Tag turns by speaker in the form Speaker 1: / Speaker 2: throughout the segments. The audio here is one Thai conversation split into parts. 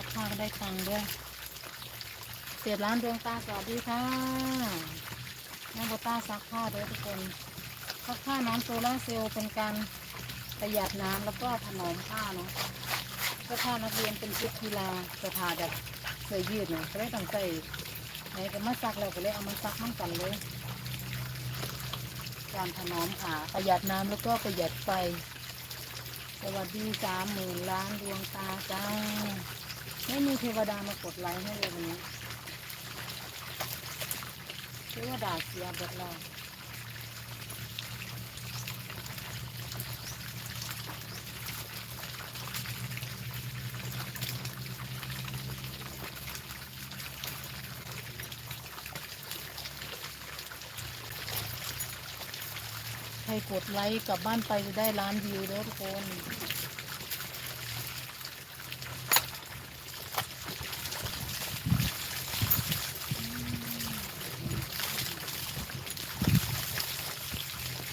Speaker 1: ตังค์ด้วยเสียร้านดวงตาสวัสดีค่ะแม่โบต้าซักผ้าด้วยทุกคนซักผ้าน้ำโซล่าเซลล์เป็นการประหยัดน้ำแล้วก็ถนอมผ้าเนาะเสื้อผ้านักเรียนเป็นชุดกีฬาจะผ่าแบบเสื้อยืดเนาะก็เลยต้องใส่ไหนก็มาซักแล้วก็เลยเอามาซักมั่งกันเลย การถนอมผ้าประหยัดน้ำแล้วก็ประหยัดไฟสวัสดีสามหมื่นล้านดวงตาจ้า ไม่มีเทวดามากดไลค์ให้เลยวันนี้เทวดาเสียบทเราใครกดไลค์กลับบ้านไปจะได้ล้านวิวเด้อทุกคน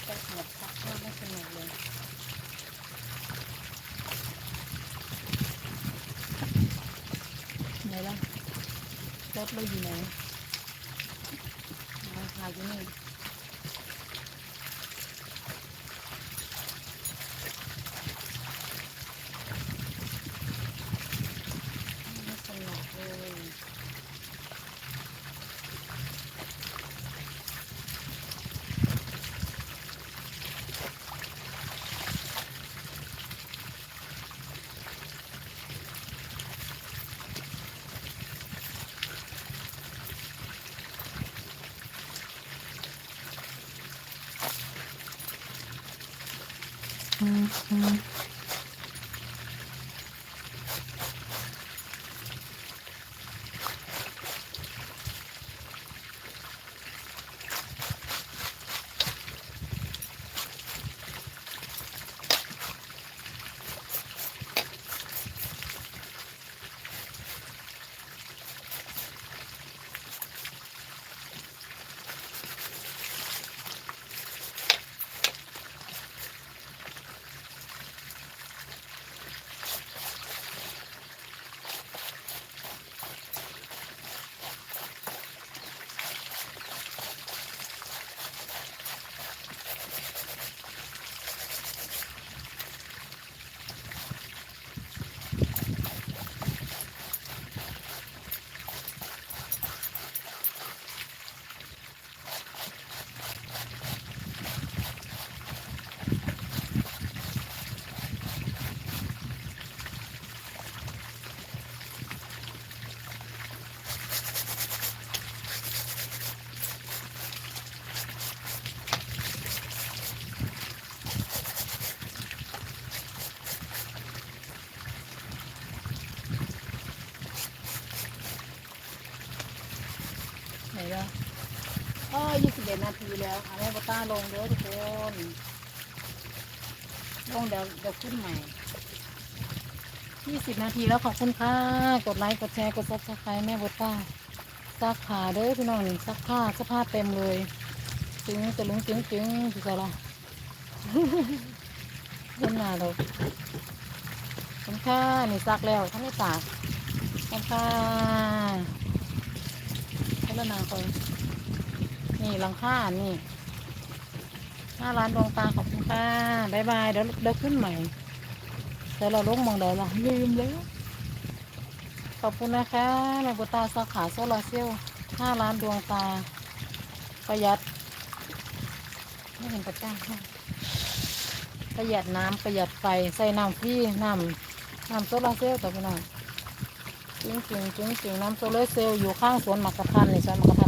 Speaker 1: แต่หมดซักผ้าไม่สนุกเลย ไหน ล่ะรถเราอยู่ไหนราคาอยู่นี่ Mm-hmm. ไหนล่ะอ๋อยี่สิบเอ็ดนาทีแล้วเอาแม่บต้าลงเด้อทุกคนลงเดี๋ยวเดี๋ยวขึ้นใหม่ยี่สิบนาทีแล้วขอบคุณค่ะ กดไลค์กดแชร์กดซับสไครต์แม่บต้าซักขาเด้อพี่น้องนี่ซักผ้าเสื้อผ้าเต็มเลยจึงจะลุงจึงจึงพี่สาวเล่นมาเลยขอบคุณค่ะนี่ซักแล้วท่านไม่ตากขอบคุณค่ะ พัฒนาคนนี่หลังคานี่หน้าร้านดวงตาขอบคุณค่ะบายบายเดี๋ยวเดี๋ยวขึ้นใหม่เดี๋ยวเราลงมองเดี๋ยวเราลืมแล้ว ขอบคุณนะคะแม่บุตาสาขาโซลาเซลล์ห้าร้านดวงตา ประหยัด ไม่เห็นประจ้าค่ะประหยัดน้ำประหยัดไฟใส่น้ำฟรีน้ำน้ำโซลาเซลล์ต่อไปหน่อย จริงจริงจริงจริงน้ำโซลาร์เซลล์อยู่ข้างสวนหมากกระพันในสวนหมากกระทันแม่